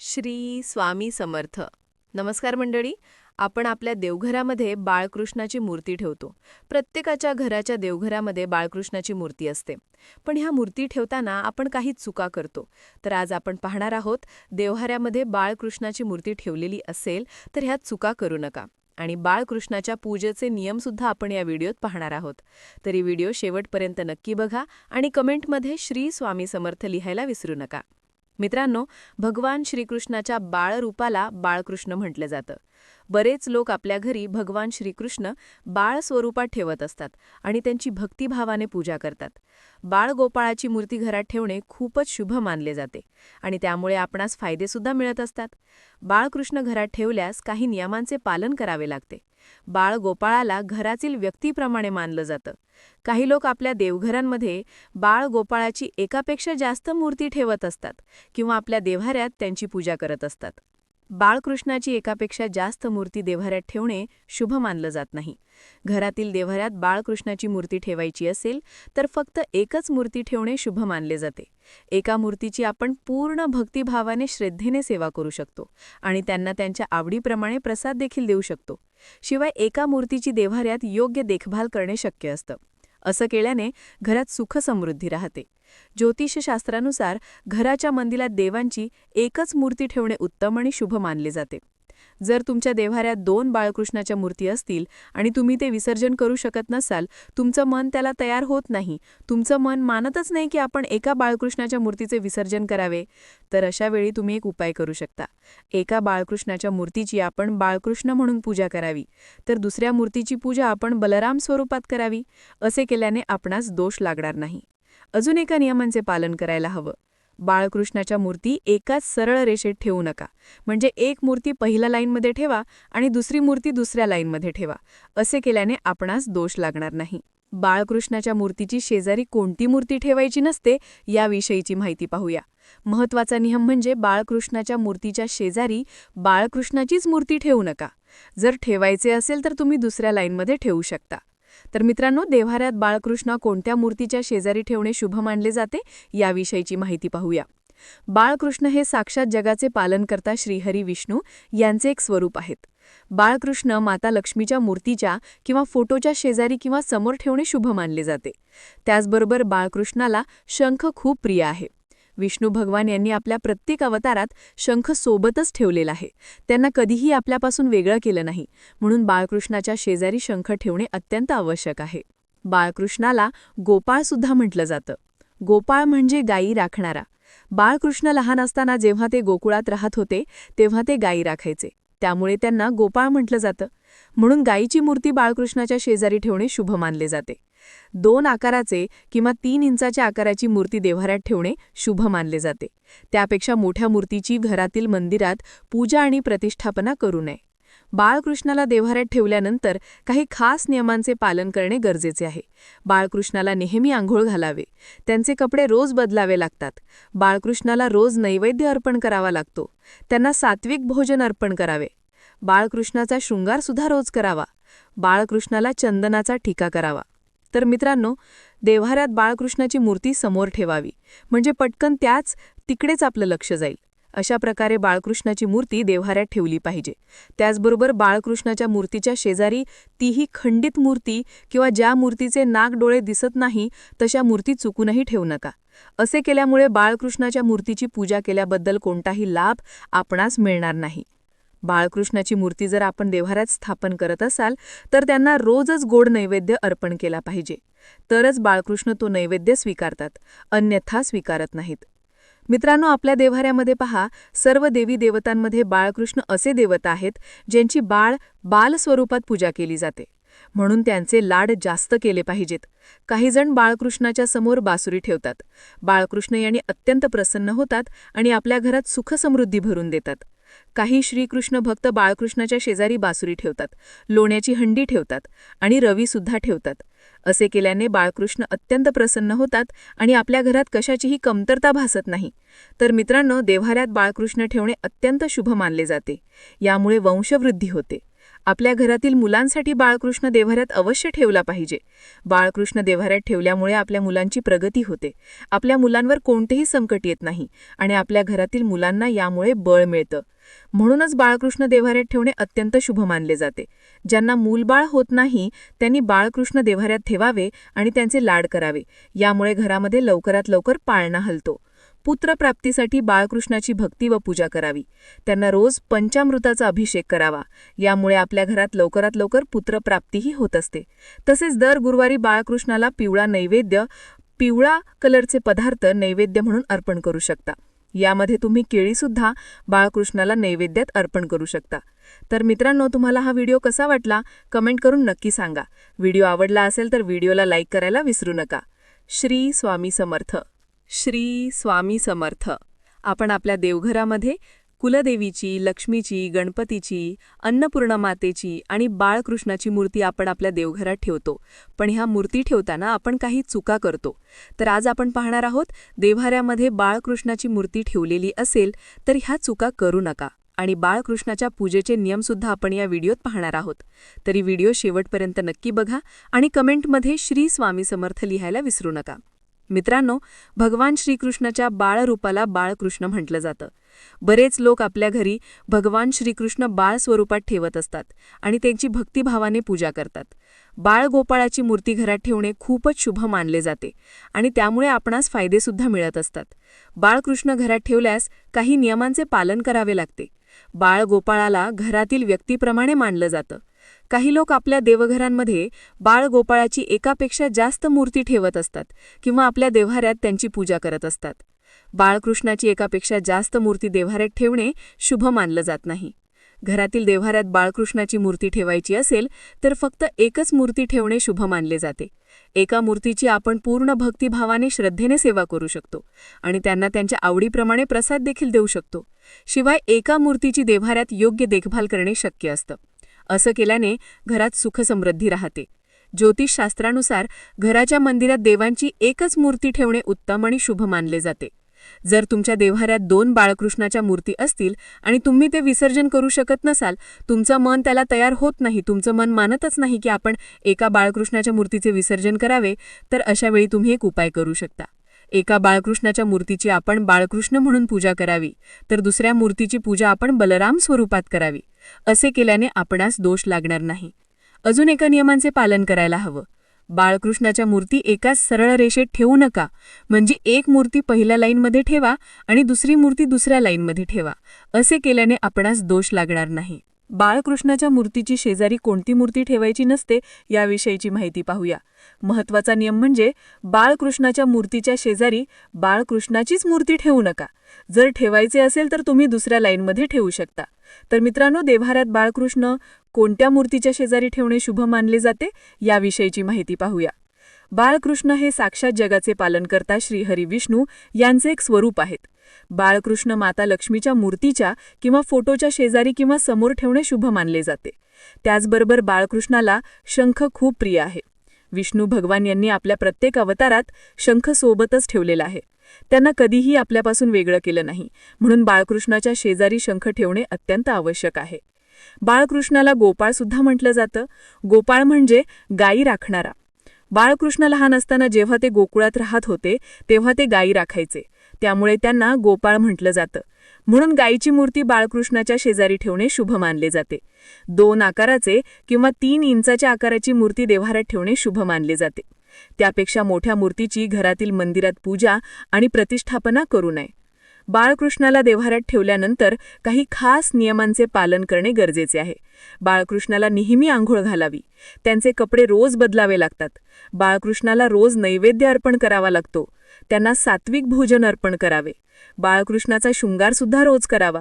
श्री स्वामी समर्थ. नमस्कार मंडळी आपण आपल्या देवघरामध्ये बाळकृष्णाची मूर्ती ठेवतो. प्रत्येकाच्या घराच्या देवघरामध्ये बाळकृष्णाची मूर्ती असते. पण ह्या मूर्ती ठेवताना आपण काही चुका करतो. तर आज आपण पाहणार आहोत देवहाऱ्यामध्ये बाळकृष्णाची मूर्ती ठेवलेली असेल तर ह्या चुका करू नका. आणि बाळकृष्णाच्या पूजेचे नियमसुद्धा आपण या व्हिडिओत पाहणार आहोत. तरी व्हिडिओ शेवटपर्यंत नक्की बघा आणि कमेंटमध्ये श्री स्वामी समर्थ लिहायला विसरू नका. मित्रांनो भगवान श्रीकृष्णाच्या बाळरूपाला बाळकृष्ण म्हटलं जातं. बरेच लोक आपल्या घरी भगवान श्रीकृष्ण बाळ स्वरूपात ठेवत असतात आणि त्यांची भक्तिभावाने पूजा करतात. बाळगोपाळाची मूर्ती घरात ठेवणे खूपच शुभ मानले जाते आणि त्यामुळे आपणास फायदेसुद्धा मिळत असतात. बाळकृष्ण घरात ठेवल्यास काही नियमांचे पालन करावे लागते. बाळ गोपाळाला घरातील व्यक्तीप्रमाणे मानलं जातं. काही लोक आपल्या देवघरांमध्ये बाळ गोपाळाची एकापेक्षा जास्त मूर्ती ठेवत असतात किंवा आपल्या देव्हाऱ्यात त्यांची पूजा करत असतात. बाळकृष्णाची एकापेक्षा जास्त मूर्ती देव्हाऱ्यात ठेवणे शुभ मानलं जात नाही. घरातील देव्हाऱ्यात बाळकृष्णाची मूर्ती ठेवायची असेल तर फक्त एकच मूर्ती ठेवणे शुभ मानले जाते. एका मूर्तीची आपण पूर्ण भक्तिभावाने श्रद्धेने सेवा करू शकतो आणि त्यांना त्यांच्या आवडीप्रमाणे प्रसाद देखील देऊ शकतो. शिवाय एका मूर्तीची देव्हाऱ्यात योग्य देखभाल करणे शक्य असतं. असं केल्याने घरात सुख समृद्धी राहते. ज्योतिषशास्त्रानुसार घराच्या मंदिरात देवांची एकच मूर्ती ठेवणे उत्तम आणि शुभ मानले जाते. जर तुमच्या देव्हाऱ्यात दोन बाळकृष्णाच्या मूर्ती असतील आणि तुम्ही ते विसर्जन करू शकत नसाल तुमचं मन त्याला तयार होत नाही. तुमचं मन मानतच नाही की आपण एका बाळकृष्णाच्या मूर्तीचे विसर्जन करावे. तर अशा वेळी तुम्ही एक उपाय करू शकता. एका बाळकृष्णाच्या मूर्तीची आपण बाळकृष्ण म्हणून पूजा करावी. तर दुसऱ्या मूर्तीची पूजा आपण बलराम स्वरूपात करावी. असे केल्याने आपणास दोष लागणार नाही. अजून एका नियमांचे पालन करायला हवं. बाळकृष्णाच्या मूर्ती एकाच सरळ रेषेत ठेवू नका. म्हणजे एक मूर्ती पहिल्या लाईनमध्ये ठेवा आणि दुसरी मूर्ती दुसऱ्या लाईनमध्ये ठेवा. असे केल्याने आपणास दोष लागणार नाही. बाळकृष्णाच्या मूर्तीची शेजारी कोणती मूर्ती ठेवायची नसते याविषयीची माहिती पाहूया. महत्त्वाचा नियम म्हणजे बाळकृष्णाच्या मूर्तीच्या शेजारी बाळकृष्णाचीच मूर्ती ठेवू नका. जर ठेवायचे असेल तर तुम्ही दुसऱ्या लाईनमध्ये ठेवू शकता. तर मित्रांनो देव्हाऱ्यात बाळकृष्ण कोणत्या मूर्तीच्या शेजारी ठेवणे शुभ मानले जाते याविषयीची माहिती पाहूया. बाळकृष्ण हे साक्षात जगाचे पालनकर्ता श्रीहरी विष्णू यांचे एक स्वरूप आहेत. बाळकृष्ण माता लक्ष्मीच्या मूर्तीच्या किंवा फोटोच्या शेजारी किंवा समोर ठेवणे शुभ मानले जाते. त्याचबरोबर बाळकृष्णाला शंख खूप प्रिय आहे. विष्णू भगवान यांनी आपल्या प्रत्येक अवतारात शंख सोबतच ठेवलेला आहे. त्यांना कधीही आपल्यापासून वेगळं केलं नाही. म्हणून बाळकृष्णाच्या शेजारी शंख ठेवणे अत्यंत आवश्यक आहे. बाळकृष्णाला गोपाळसुद्धा म्हटलं जातं. गोपाळ म्हणजे गायी राखणारा. बाळकृष्ण लहान असताना जेव्हा ते गोकुळात राहत होते तेव्हा ते गायी राखायचे. त्यामुळे त्यांना गोपाळ म्हटलं जातं. म्हणून गायीची मूर्ती बाळकृष्णाच्या शेजारी ठेवणे शुभ मानले जाते. दोन आकाराचे किंवा तीन इंचाच्या आकाराची मूर्ती देव्हाऱ्यात ठेवणे शुभ मानले जाते. त्यापेक्षा मोठ्या मूर्तीची घरातील मंदिरात पूजा आणि प्रतिष्ठापना करू नये. बाळकृष्णाला देव्हाऱ्यात ठेवल्यानंतर काही खास नियमांचे पालन करणे गरजेचे आहे. बाळकृष्णाला नेहमी आंघोळ घालावे. त्यांचे कपडे रोज बदलावे लागतात. बाळकृष्णाला रोज नैवेद्य अर्पण करावा लागतो. त्यांना सात्विक भोजन अर्पण करावे. बाळकृष्णाचा शृंगारसुद्धा रोज करावा. बाळकृष्णाला चंदनाचा ठिका करावा. तर मित्रांनो देव्हाऱ्यात बाळकृष्णाची मूर्ती समोर ठेवावी. म्हणजे पटकन त्याच तिकडेच आपलं लक्ष जाईल. अशा प्रकारे बाळकृष्णाची मूर्ती देव्हाऱ्यात ठेवली पाहिजे. त्याचबरोबर बाळकृष्णाच्या मूर्तीच्या शेजारी तीही खंडित मूर्ती किंवा ज्या मूर्तीचे नाक डोळे दिसत नाही तशा मूर्ती चुकूनही ठेवू नका. असे केल्यामुळे बाळकृष्णाच्या मूर्तीची पूजा केल्याबद्दल कोणताही लाभ आपणास मिळणार नाही. बाळकृष्णाची मूर्ती जर आपण देव्हाऱ्यात स्थापन करत असाल तर त्यांना रोजच गोड नैवेद्य अर्पण केला पाहिजे. तरच बाळकृष्ण तो नैवेद्य स्वीकारतात अन्यथा स्वीकारत नाहीत. मित्रांनो आपल्या देव्हाऱ्यामध्ये पहा सर्व देवी देवतांमध्ये बाळकृष्ण असे देवता आहेत ज्यांची बाळ बाल स्वरूपात पूजा केली जाते. म्हणून त्यांचे लाड जास्त केले पाहिजेत. काहीजण बाळकृष्णाच्या समोर बासुरी ठेवतात. बाळकृष्ण यांनी अत्यंत प्रसन्न होतात आणि आपल्या घरात सुखसमृद्धी भरून देतात. काही श्रीकृष्ण भक्त बाळकृष्णाच्या शेजारी बासुरी ठेवतात लोण्याची हंडी ठेवतात आणि रवीसुद्धा ठेवतात. असे केल्याने बाळकृष्ण अत्यंत प्रसन्न होतात आणि आपल्या घरात कशाचीही कमतरता भासत नाही. तर मित्रांनो देव्हाऱ्यात बाळकृष्ण ठेवणे अत्यंत शुभ मानले जाते. यामुळे वंशवृद्धी होते. आपल्या घरातील मुलांसाठी बाळकृष्ण देव्हाऱ्यात अवश्य ठेवला पाहिजे. बाळकृष्ण देव्हाऱ्यात ठेवल्यामुळे आपल्या मुलांची प्रगती होते. आपल्या मुलांवर कोणतेही संकट येत नाही आणि आपल्या घरातील मुलांना यामुळे बळ मिळतं. म्हणूनच बाळकृष्ण देव्हाऱ्यात ठेवणे अत्यंत शुभ मानले जाते. ज्यांना मूलबाळ होत नाही त्यांनी बाळकृष्ण देव्हाऱ्यात ठेवावे आणि त्यांचे लाड करावे. यामुळे घरामध्ये लवकरात लवकर पाळणा हलतो. पुत्रप्राप्तीसाठी बाळकृष्णाची भक्ती व पूजा करावी. त्यांना रोज पंचामृताचा अभिषेक करावा. यामुळे आपल्या घरात लवकरात लवकर पुत्रप्राप्तीही होत असते. तसेच दर गुरुवारी बाळकृष्णाला पिवळा नैवेद्य पिवळा कलरचे पदार्थ नैवेद्य म्हणून अर्पण करू शकता. यामध्ये तुम्ही केळीसुद्धा बाळकृष्णाला नैवेद्यात अर्पण करू शकता. तर मित्रांनो तुम्हाला हा व्हिडिओ कसा वाटला? कमेंट करून नक्की सांगा. व्हिडिओ आवडला असेल तर व्हिडिओला लाईक करायला विसरू नका. श्री स्वामी समर्थ. श्री स्वामी समर्थ. आपण आपल्या देवघरामध्ये कुलदेवीची लक्ष्मीची गणपतीची अन्नपूर्णा मातेची आणि बाळकृष्णाची मूर्ती आपण आपल्या देवघरात ठेवतो. पण ह्या मूर्ती ठेवताना आपण काही चुका करतो. तर आज आपण पाहणार आहोत देव्हाऱ्यामध्ये बाळकृष्णाची मूर्ती ठेवलेली असेल तर ह्या चुका करू नका. आणि बाळकृष्णाच्या पूजेचे नियमसुद्धा आपण या व्हिडिओत पाहणार आहोत. तरी व्हिडिओ शेवटपर्यंत नक्की बघा आणि कमेंटमध्ये श्री स्वामी समर्थ लिहायला विसरू नका. मित्रांनो भगवान श्रीकृष्णाच्या बाळरूपाला बाळकृष्ण म्हटलं जातं. बरेच लोक आपल्या घरी भगवान श्रीकृष्ण बाळ स्वरूपात ठेवत असतात आणि त्यांची भक्तिभावाने पूजा करतात. बाळगोपाळाची मूर्ती घरात ठेवणे खूपच शुभ मानले जाते आणि त्यामुळे आपणास फायदेसुद्धा मिळत असतात. बाळकृष्ण घरात ठेवल्यास काही नियमांचे पालन करावे लागते. बाळगोपाळाला घरातील व्यक्तीप्रमाणे मानलं जातं. काही लोक आपल्या देवघरांमध्ये बाळगोपाळाची एकापेक्षा जास्त मूर्ती ठेवत असतात किंवा आपल्या देव्हाऱ्यात त्यांची पूजा करत असतात. बाळकृष्णाची एकापेक्षा जास्त मूर्ती देव्हाऱ्यात ठेवणे शुभ मानलं जात नाही. घरातील देव्हाऱ्यात बाळकृष्णाची मूर्ती ठेवायची असेल तर फक्त एकच मूर्ती ठेवणे शुभ मानले जाते. एका मूर्तीची आपण पूर्ण भक्तिभावाने श्रद्धेने सेवा करू शकतो आणि त्यांना त्यांच्या आवडीप्रमाणे प्रसाद देखील देऊ शकतो. शिवाय एका मूर्तीची देव्हाऱ्यात योग्य देखभाल करणे शक्य असतं. असं केल्याने घरात सुखसमृद्धी राहते. ज्योतिषशास्त्रानुसार घराच्या मंदिरात देवांची एकच मूर्ती ठेवणे उत्तम आणि शुभ मानले जाते. जर तुमच्या देव्हाऱ्यात दोन बाळकृष्णाच्या मूर्ती असतील आणि तुम्ही ते विसर्जन करू शकत नसाल तुमचं मन त्याला तयार होत नाही तुमचं मन मानतच नाही की आपण एका बाळकृष्णाच्या मूर्तीचे विसर्जन करावे तर अशावेळी तुम्ही एक उपाय करू शकता. एका बाळकृष्णाच्या मूर्तीची आपण बाळकृष्ण म्हणून पूजा करावी तर दुसऱ्या मूर्तीची पूजा आपण बलराम स्वरूपात करावी असे केल्याने आपणास दोष लागणार नाही. अजून एका नियमांचे पालन करायला हवं. बाळकृष्णाच्या मूर्ती एकाच सरळ रेषेत ठेवू नका म्हणजे एक मूर्ती पहिल्या लाईनमध्ये ठेवा आणि दुसरी मूर्ती दुसऱ्या लाईनमध्ये ठेवा असे केल्याने आपणास दोष लागणार नाही. बाळकृष्णाच्या मूर्तीची शेजारी कोणती मूर्ती ठेवायची नसते याविषयीची माहिती पाहूया. महत्त्वाचा नियम म्हणजे बाळकृष्णाच्या मूर्तीच्या शेजारी बाळकृष्णाचीच मूर्ती ठेवू नका. जर ठेवायचे असेल तर तुम्ही दुसऱ्या लाईनमध्ये ठेवू शकता. तर मित्रांनो देव्हाऱ्यात बाळकृष्ण कोणत्या मूर्तीच्या शेजारी ठेवणे शुभ मानले जाते याविषयीची माहिती पाहूया. बाळकृष्ण हे साक्षात जगाचे पालनकर्ता श्रीहरी विष्णू यांचे एक स्वरूप आहेत. बाळकृष्ण माता लक्ष्मीच्या मूर्तीच्या किंवा फोटोच्या शेजारी किंवा समोर ठेवणे शुभ मानले जाते. त्याचबरोबर बाळकृष्णाला शंख खूप प्रिय आहे. विष्णू भगवान यांनी आपल्या प्रत्येक अवतारात शंख सोबतच ठेवलेला आहे. त्यांना कधीही आपल्यापासून वेगळं केलं नाही. म्हणून बाळकृष्णाच्या शेजारी शंख ठेवणे अत्यंत आवश्यक आहे. बाळकृष्णाला गोपाळ सुद्धा म्हटलं जातं. गोपाळ म्हणजे गायी राखणारा. बाळकृष्ण लहान असताना जेव्हा ते गोकुळात राहत होते तेव्हा ते गायी राखायचे. त्यामुळे त्यांना गोपाळ म्हटलं जातं. म्हणून गायीची मूर्ती बाळकृष्णाच्या शेजारी ठेवणे शुभ मानले जाते. दोन आकाराचे किंवा तीन इंचाच्या आकाराची मूर्ती देव्हाऱ्यात ठेवणे शुभ मानले जाते. त्यापेक्षा मोठ्या मूर्तीची घरातील मंदिरात पूजा आणि प्रतिष्ठापना करू नये. बाळकृष्णाला देव्हाऱ्यात ठेवल्यानंतर काही खास नियमांचे पालन करणे गरजेचे आहे. बाळकृष्णाला नेहमी आंघोळ घालावी. त्यांचे कपडे रोज बदलावे लागतात. बाळकृष्णाला रोज नैवेद्य अर्पण करावा लागतो. त्यांना सात्विक भोजन अर्पण करावे. बाळकृष्णाचा शृंगारसुद्धा रोज करावा.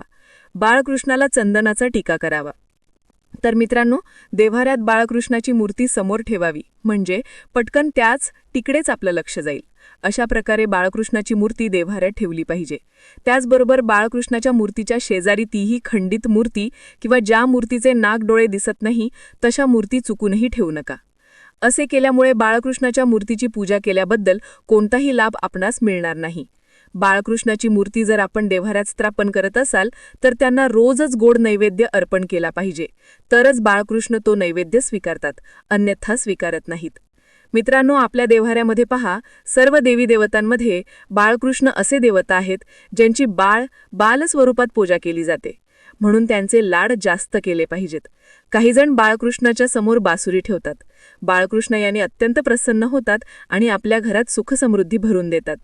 बाळकृष्णाला चंदनाचा टीका करावा. तर मित्रांनो देव्हाऱ्यात बाळकृष्णाची मूर्ती समोर ठेवावी. म्हणजे पटकन त्याच तिकडेच आपलं लक्ष जाईल. अशा प्रकारे बाळकृष्णाची मूर्ती देव्हाऱ्यात ठेवली पाहिजे. त्याचबरोबर बाळकृष्णाच्या मूर्तीच्या शेजारी तीही खंडित मूर्ती किंवा ज्या मूर्तीचे नाक डोळे दिसत नाही तशा मूर्ती चुकूनही ठेवू नका. असे केल्यामुळे बाळकृष्णाच्या मूर्तीची पूजा केल्याबद्दल कोणताही लाभ आपणास मिळणार नाही. बाळकृष्णाची मूर्ती जर आपण देव्हाऱ्यात स्थापन करत असाल तर त्यांना रोजच गोड नैवेद्य अर्पण केला पाहिजे. तरच बाळकृष्ण तो नैवेद्य स्वीकारतात अन्यथा स्वीकारत नाहीत. मित्रांनो आपल्या देव्हाऱ्यामध्ये पहा सर्व देवी देवतांमध्ये बाळकृष्ण असे देवता आहेत ज्यांची बाळ बालस्वरूपात पूजा केली जाते. म्हणून त्यांचे लाड जास्त केले पाहिजेत. काहीजण बाळकृष्णाच्या समोर बासुरी ठेवतात. बाळकृष्ण याने अत्यंत प्रसन्न होतात आणि आपल्या घरात सुखसमृद्धी भरून देतात.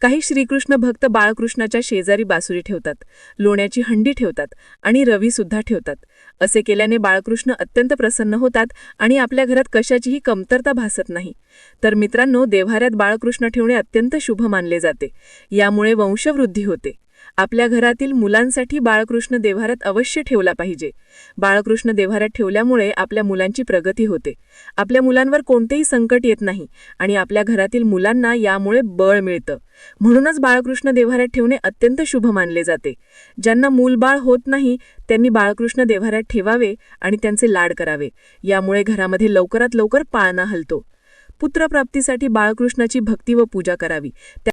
काही श्रीकृष्ण भक्त बाळकृष्णाच्या शेजारी बासुरी ठेवतात. लोण्याची हंडी ठेवतात आणि रवी सुद्धा ठेवतात. असे केल्याने बाळकृष्ण अत्यंत प्रसन्न होतात आणि आपल्या घरात कशाचीही कमतरता भासत नाही. तर मित्रांनो देव्हाऱ्यात बाळकृष्ण ठेवणे अत्यंत शुभ मानले जाते. यामुळे वंशवृद्धी होते. आपल्या घरातील मुलांसाठी बाळकृष्ण देव्हाऱ्यात अवश्य ठेवला पाहिजे. बाळकृष्ण देव्हाऱ्यात ठेवल्यामुळे आपल्या मुलांची प्रगती होते. आपल्या मुलांवर कोणतेही संकट येत नाही आणि आपल्या घरातील मुलांना यामुळे बळ मिळतं. म्हणूनच बाळकृष्ण देव्हाऱ्यात ठेवणे अत्यंत शुभ मानले जाते. ज्यांना मूलबाळ होत नाही त्यांनी बाळकृष्ण देव्हाऱ्यात ठेवावे आणि त्यांचे लाड करावे. यामुळे घरामध्ये लवकरात लवकर पाळणा हलतो. पुत्रप्राप्तीसाठी बाळकृष्णाची भक्ती व पूजा करावी.